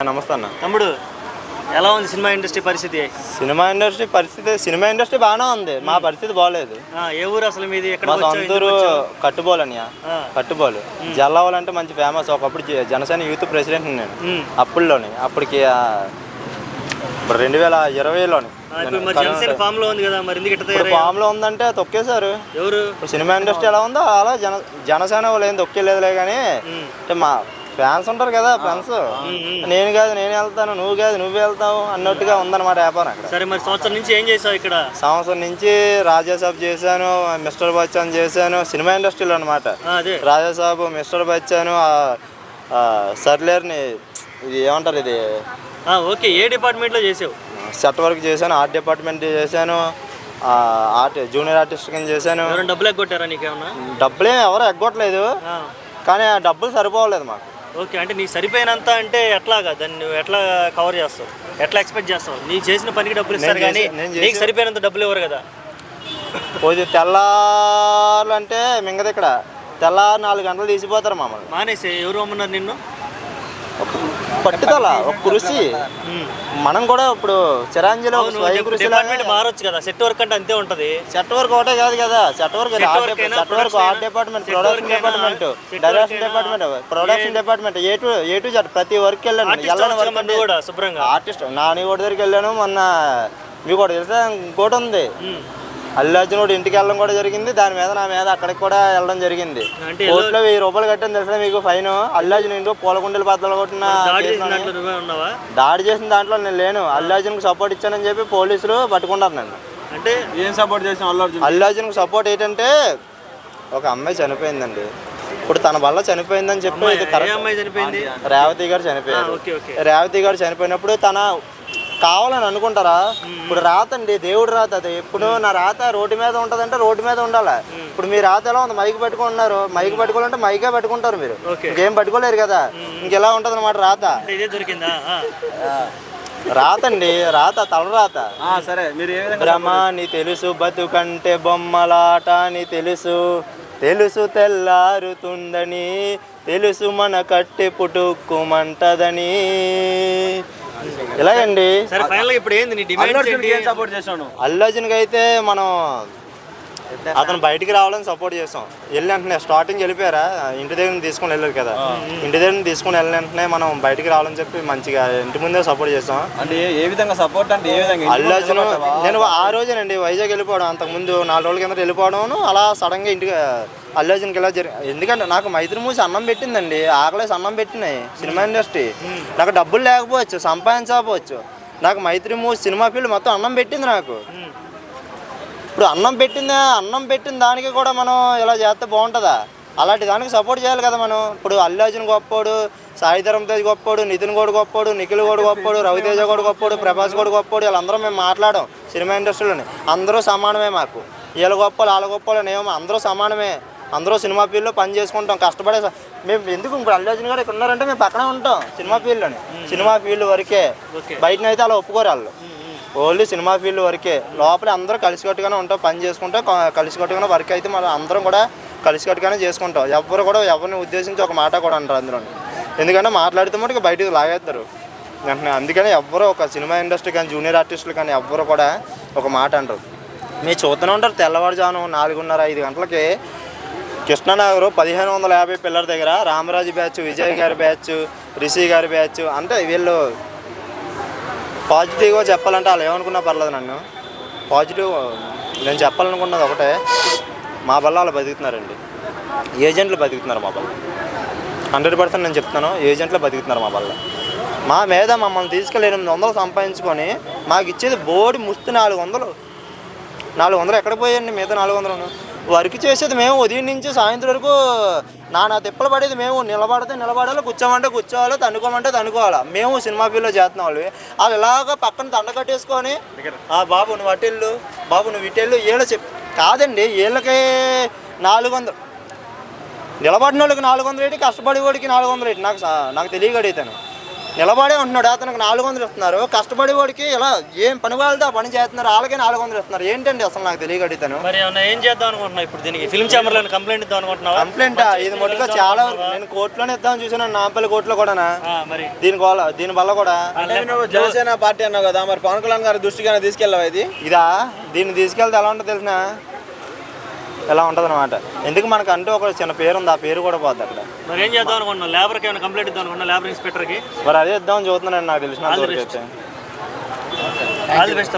నమస్తే అన్న. తమ్ముడు ఎలా ఉంది సినిమా ఇండస్ట్రీ పరిస్థితి? సినిమా ఇండస్ట్రీ పరిస్థితి సినిమా ఇండస్ట్రీ బాగానే ఉంది. మా పరిస్థితి బాగాలేదు ఏ ఊరు అసలు మీది? మా? సొంతూరు? కట్టుబోలు ఆ. కట్టుబోలు. జల్లవాలంటే మంచి ఫేమస్ ఒకప్పుడు జనసేన యూత్ ప్రెసిడెంట్ నేను. అప్పుడులోని అప్పటికి రెండు వేల ఇరవైలోని. ఫామ్లో ఉంది కదా మరి? ఫామ్లో ఉందంటే తొక్కేశారు. ఎవరు? సినిమా ఇండస్ట్రీ ఎలా ఉందో అలా జన జనసేన వాళ్ళు ఏం తొక్కేలేదులే కానీ. అంటే మా ఫ్యాన్స్ ఉంటారు కదా ఫ్యాన్స్ నేను కాదు నేను వెళ్తాను నువ్వు కాదు నువ్వు వెళ్తావు అన్నట్టుగా ఉందన్నమాట వ్యాపారం అక్కడ. సరే మరి సంవత్సరం నుంచి ఏం చేసావు ఇక్కడ? సంవత్సరం నుంచి రాజాసాబ్ చేశాను మిస్టర్ బచ్చన్ చేశాను సినిమా ఇండస్ట్రీలో అనమాట రాజాసాబ్ మిస్టర్ బచ్చన్ సర్లేర్ని ఇది ఏమంటారు ఇది? ఓకే ఏ డిపార్ట్మెంట్లో చేసావు? సెట్ వర్క్ చేశాను ఆర్ట్ డిపార్ట్మెంట్ చేశాను ఆర్ట్ జూనియర్ ఆర్టిస్ట్ కింద చేశాను. డబ్బులు ఎగ్గొట్టారా నీకేమన్నా? డబ్బులే ఎవరు ఎగ్గొట్టలేదు. కానీ ఆ డబ్బులు సరిపోవలేదు మాకు. ఓకే అంటే నీకు సరిపోయినంత అంటే ఎట్లాగా? దాన్ని నువ్వు ఎట్లా కవర్ చేస్తావు? ఎట్లా ఎక్స్పెక్ట్ చేస్తావు? నీకు చేసిన పనికి డబ్బులు ఇస్తారు నేను కానీ చేసే- నీకు సరిపోయినంత డబ్బులు ఇవ్వరు కదా? పోతే తెల్లారు అంటే మింగది ఇక్కడ. తెల్లారు నాలుగు గంటలు తీసిపోతారు మమ్మల్ని. మానేసి ఎవరు అమ్మన్నారు నిన్ను? పట్టుదల ఒక కృషి. మనం కూడా ఇప్పుడు చిరాంజీలో స్వయం కృషి మారొచ్చు కదా. సెట్ వర్క్ అంటే అంతే ఉంటది. సెట్ వర్క్ ఒకటే కాదు కదా. Set work set work art department production department direction department production department A to A to Z ప్రతి వర్క్ వెళ్ళాను. వెళ్ళని కూడా శుభ్రంగా. ఆర్టిస్ట్ నాని కూడా దగ్గరికి వెళ్ళాను మొన్న. మీకు కూడా తెలుసా? ఇంకోటి ఉంది. అల్లు అర్జున్ కూడా ఇంటికి వెళ్ళడం కూడా జరిగింది. దాని మీద నా మీద అక్కడికి కూడా వెళ్ళడం జరిగింది. కోర్టులో వెయ్యి రూపాయలు కట్టాను తెలుసా మీకు? ఫైన్. అల్లు అర్జున్ ఇంట్లో పూలకుండలు బద్దలు కొట్టిన దాడి చేసిన దాంట్లో చేసిన నేను లేను. అల్లు అర్జున్కి సపోర్ట్ ఇచ్చానని చెప్పి పోలీసులు పట్టుకున్నారు నన్ను. అంటే ఏం సపోర్ట్ చేసాం అల్లు అర్జున్ అల్లు అర్జున్కి సపోర్ట్ ఏంటంటే ఒక అమ్మాయి చనిపోయిందండి. ఇప్పుడు తన వల్ల చనిపోయిందని చెప్పి రేవతి గారు ఆ, చనిపోయారు ఓకే ఓకే. రేవతి గారు చనిపోయినప్పుడు తన కావాలని అనుకుంటారా? ఇప్పుడు రాత అండి దేవుడు రాత అది. ఇప్పుడు నా రాత రోడ్డు మీద ఉంటదంటే రోడ్డు మీద ఉండాలి? ఇప్పుడు మీ రాత ఎలా ఉంది? మైక్ పెట్టుకుంటున్నారు. మైక్ పెట్టుకోవాలంటే మైకే పెట్టుకుంటారు మీరు. ఇంకేం పట్టుకోలేరు కదా? ఇంకెలా ఉంటది అనమాట రాత ఆ. రాత అండి రాత. తలరాత సరే. మీరు భ్రమ నీ తెలుసు బతుకంటే బొమ్మలాట అని తెలుసు తెలుసు తెల్లారుతుందని తెలుసు మన కట్టె పుట్టుక్కుమంటదని ఇలాగండి సరే ఫైనల్ ఇప్పుడు ఏంది నీ అల్లు డిమాండ్ అర్జున్ ఏంటి? ఏం సపోర్ట్ చేసాను అల్లు అర్జున్కి అయితే మనం అతను బయటికి రావాలని సపోర్ట్ చేస్తాం. వెళ్ళి వెంటనే స్టార్టింగ్ వెళ్ళిపోయారా? ఇంటి దగ్గర నుంచి తీసుకొని వెళ్ళారు కదా. ఇంటి దగ్గర నుంచి తీసుకొని వెళ్ళిన వెంటనే మనం బయటికి రావాలని చెప్పి మంచిగా ఇంటి ముందే సపోర్ట్ చేస్తాం. అంటే ఏ- విధంగా సపోర్ట్ అంటే ఏ విధంగా? అల్లు అర్జున్ నేను ఆ రోజేనండి వైజాగ్ వెళ్ళిపోవడం అంతకుముందు నాలుగు రోజుల కింద వెళ్ళిపోవడం అలా సడన్గా ఇంటికి అల్లు అర్జున్కి ఇలా జరిగి ఎందుకంటే నాకు మైత్రి మూసి అన్నం పెట్టిందండి. ఆకలేసి అన్నం పెట్టినాయి సినిమా ఇండస్ట్రీ. నాకు డబ్బులు లేకపోవచ్చు సంపాదించకపోవచ్చు. నాకు మైత్రి మూసి సినిమా ఫీల్డ్ మొత్తం అన్నం పెట్టింది నాకు. ఇప్పుడు అన్నం పెట్టింది అన్నం పెట్టిన దానికి కూడా మనం ఇలా చేస్తే బాగుంటుందా? అలాంటి దానికి సపోర్ట్ చేయాలి కదా మనం. ఇప్పుడు అల్లు అర్జున్ గొప్పోడు సాయిధరం తేజ్ గొప్పోడు నితిన్ గోడు గొప్పోడు నిఖిల్ గోడు గొప్పోడు రవితేజ గోడు గొప్పోడు ప్రభాస్ గోడు గొప్పోడు వీళ్ళందరూ మేము మాట్లాడాం సినిమా ఇండస్ట్రీలోని. అందరూ సమానమే మాకు. వీళ్ళ గొప్పలు వాళ్ళ గొప్పలు నేమో అందరూ సమానమే. అందరూ సినిమా ఫీల్డ్లో పని చేసుకుంటాం. కష్టపడే మేము ఎందుకు ఇప్పుడు అల్లు అర్జున్ గారు ఇక్కడ ఉన్నారంటే మేము పక్కనే ఉంటాం సినిమా ఫీల్డ్లోని. సినిమా ఫీల్డ్ వరకే. బయటనైతే అలా ఒప్పుకోరు వాళ్ళు. ఓన్లీ సినిమా ఫీల్డ్ వరకే. లోపల అందరూ కలిసికట్టుగానే ఉంటాం పని చేసుకుంటాం కలిసికట్టుగానే వర్క్ అయితే మనం అందరం కూడా కలిసికట్టుగానే చేసుకుంటాం. ఎవరు కూడా ఎవరిని ఉద్దేశించి ఒక మాట కూడా అంటారు అందులో ఎందుకంటే మాట్లాడితే మటుకు బయటకు లాగేస్తారు. వెంటనే అందుకని ఎవ్వరు ఒక సినిమా ఇండస్ట్రీ కానీ జూనియర్ ఆర్టిస్టులు కానీ ఎవ్వరు కూడా ఒక మాట అంటారు మీరు చూస్తూనే ఉంటారు తెల్లవారుజాను నాలుగున్నర ఐదు గంటలకి కృష్ణనగర్ పదిహేను వందల యాభై పిల్లల దగ్గర రామరాజు బ్యాచ్ విజయ్ గారి బ్యాచ్ రిషి గారి బ్యాచ్ అంటే వీళ్ళు పాజిటివ్గా చెప్పాలంటే వాళ్ళు ఏమనుకున్నా పర్లేదు నన్ను. పాజిటివ్ నేను చెప్పాలనుకున్నది ఒకటే మా బల్ల వాళ్ళు బతుకుతున్నారండి. ఏజెంట్లు బతుకుతున్నారు మా బల్ల హండ్రెడ్ పర్సెంట్ నేను చెప్తాను ఏజెంట్లు బతుకుతున్నారు మా బల్ల మా మీద మమ్మల్ని తీసుకెళ్ళి ఎనిమిది వందలు సంపాదించుకొని మాకు ఇచ్చేది బోడి ముస్తు నాలుగు వందలు. నాలుగు వందలు ఎక్కడ పోయండి మిగతా నాలుగు వందలు వర్క్ చేసేది మేము ఉదయం నుంచి సాయంత్రం వరకు నానా తిప్పలు పడేది మేము. నిలబడితే నిలబడాలి కూర్చోమంటే కూర్చోవాలి తనుకోమంటే తనుకోవాలి మేము సినిమా ఫీల్డ్లో చేస్తున్నాం వాళ్ళు. వాళ్ళు ఇలాగ పక్కన దండ కట్టేసుకొని ఆ బాబు నువ్వు అటెళ్ళు బాబు నువ్వు ఇటెళ్ళు వీళ్ళ చెప్ కాదండి వీళ్ళకి నాలుగు వందలు. నిలబడిన వాళ్ళకి నాలుగు వందలు ఏంటి కష్టపడి వాడికి నాలుగు వందలు ఏంటి నాకు నాకు తెలియక అడుగుతాను నిలబడే ఉంటున్నాడు. అతనికి నాలుగు వందలు ఇస్తున్నారు. కష్టపడి వాడికి ఇలా ఏం పని వాళ్ళతో పని చేస్తున్నారు? వాళ్ళకే నాలుగు వందలు ఇస్తున్నారు. ఏంటండి అసలు నాకు తెలియక అడుగుతాను మరి ఏమన్నా ఏం చేద్దాం అనుకుంటున్నావు ఇప్పుడు దీనికి? ఫిల్మ్ ఛాంబర్లో కంప్లైంట్ ఇద్దాం అనుకుంటున్నావా? కంప్లైంట్ ఇది మటుగా చాలా నేను కోర్టులోనే ఇద్దామని చూసాను నాంపల్లి కోర్టులో కూడా ఆ, మరి. దీని వల్ల దీని వల్ల కూడా. జనసేన పార్టీ అన్నావు కదా మరి పవన్ కళ్యాణ్ గారి దృష్టికి తీసుకెళ్ళావా ఇది? ఇదా? దీన్ని తీసుకెళ్తే ఎలా ఉంటుందో తెలిసిన? ఎలా ఉంటుంది అనమాట ఎందుకు మనకు అంటూ ఒక చిన్న పేరు ఉంది ఆ పేరు కూడా పోద్ది అక్కడ. మరి ఏం చేద్దాం అనుకుంటున్నావు? లేబర్కి ఏమైనా కంప్లైంట్ ఇద్దాం అనుకుంటున్నా లేబర్ ఇన్స్పెక్టర్కి మరి అదే ఇద్దామని చూస్తున్నాను నాకు తెలిసిన ఆల్ ది బెస్ట్